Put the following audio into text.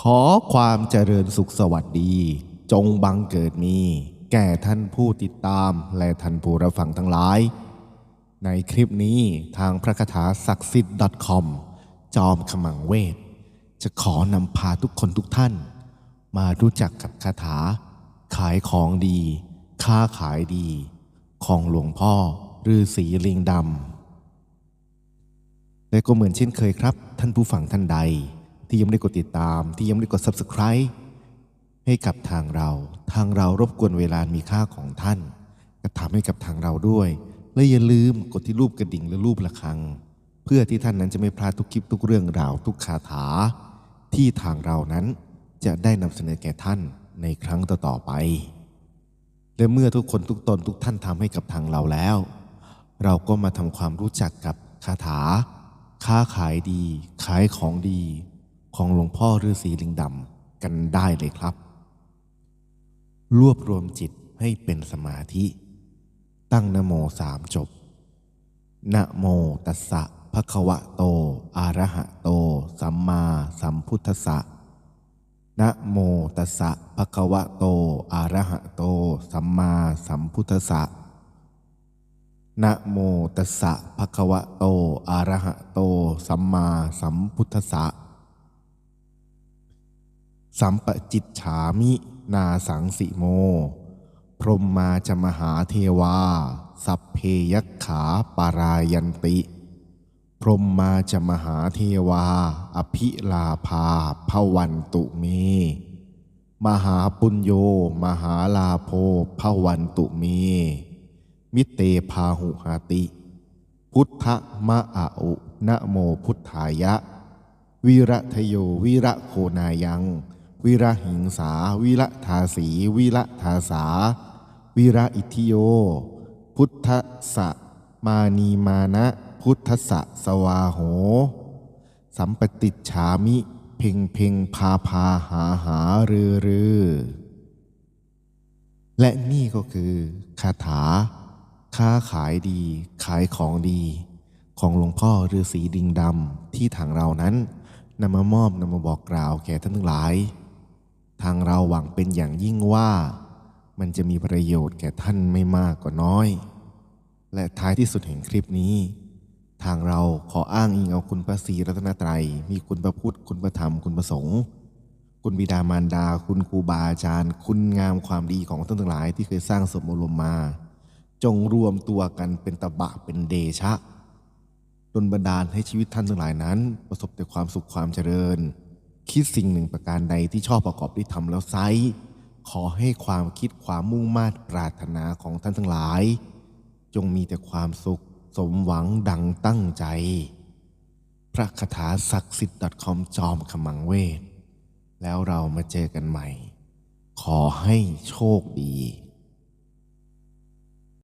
ขอความเจริญสุขสวัสดี จงบังเกิดมี แก่ท่านผู้ติดตามและท่านผู้รับฟังทั้งหลาย ในคลิปนี้ทางพระคาถาศักดิ์สิทธิ์ .com จอมขมังเวท จะขอนำพาทุกคนทุกท่าน มารู้จักกับคาถา ขายของดี ค้าขายดี ของหลวงพ่อฤาษีลิงดำและก็เหมือนเช่นเคยครับ ท่านผู้ฟังท่านใด ที่ยังไม่ได้กดติดตาม ที่ยังไม่ได้กด subscribe ให้กับทางเรา ทางเรารบกวนเวลามีค่าของท่านกระทำให้กับทางเราด้วย และอย่าลืมกดที่รูปกระดิ่งและรูประฆัง เพื่อที่ท่านนั้นจะไม่พลาดทุกคลิปทุกเรื่องราวทุกคาถา ที่ทางเรานั้นจะได้นำเสนอแก่ท่านในครั้งต่อๆไป และเมื่อทุกคนทุกตนทุกท่านทำให้กับทางเราแล้ว เราก็มาทำความรู้จักกับคาถา ค้าขายดี ขายของดี ของหลวงพ่อฤาษีลิงดำกันได้เลยครับ รวบรวมจิตให้เป็นสมาธิ ตั้งนโมสามจบนะโมตัสสะภะคะวะโต อะระหะโต สัมมาสัมพุทธัสสะนะโมตัสสะภะคะวะโต อะระหะโต สัมมาสัมพุทธัสสะนะโมตัสสะภะคะวะโต อะระหะโต สัมมาสัมพุทธัสสะ สัมปจิตฉามินาสังสิโม พรหมมาจะมหาเทวา สัพเพยักขาปารายันติ พรหมมาจะมหาเทวา อภิลาภาพวันตุเม มหาปุญโย มหาลาโภพวันตุเม มิเตพาหุหาติ พุทธมะอาอุนะโมพุทธายะ วิระทโยวิระโคนายัง วิระหิงสา วิระทาสี วิระทาสา วิระอิทิโย พุทธสะมานีมานะ พุทธสะสวาโห สัมปติฉามิ เพ่งเพ่งพาพาหาหาเรือเรือและนี่ก็คือคาถา ค้าขายดี ขายของดี ของหลวงพ่อฤาษีดิงดำที่ทางเรานั้นนำมามอบนำมาบอกกล่าวแก่ท่านทั้งหลาย ทางเราหวังเป็นอย่างยิ่งว่า มันจะมีประโยชน์แก่ท่านไม่มากก็น้อย และท้ายที่สุดแห่งคลิปนี้ ทางเราขออ้างอิงเอาคุณพระศรีรัตนตรัย มีคุณพระพุทธ คุณพระธรรม คุณพระสงฆ์ คุณบิดามารดา คุณครูบาอาจารย์ คุณงามความดีของท่านทั้งหลายที่เคยสร้างสมอารมณ์มา จงรวมตัวกันเป็นตบะเป็นเดชะดลบันดาลให้ชีวิตท่านทั้งหลายนั้น ประสบแต่ความสุขความเจริญ คิดสิ่งหนึ่งประการใดที่ชอบประกอบได้ทำแล้วไซขอให้ความคิดความมุ่งมา่ปรารถนาของท่านทั้งหลาย จงมีแต่ความสุขสมหวังดังตั้งใจ พระคาถาศักดิ์สิทธิ์ .com จอมขมังเวท แล้วเรามาเจอกันใหม่ ขอให้โชคดี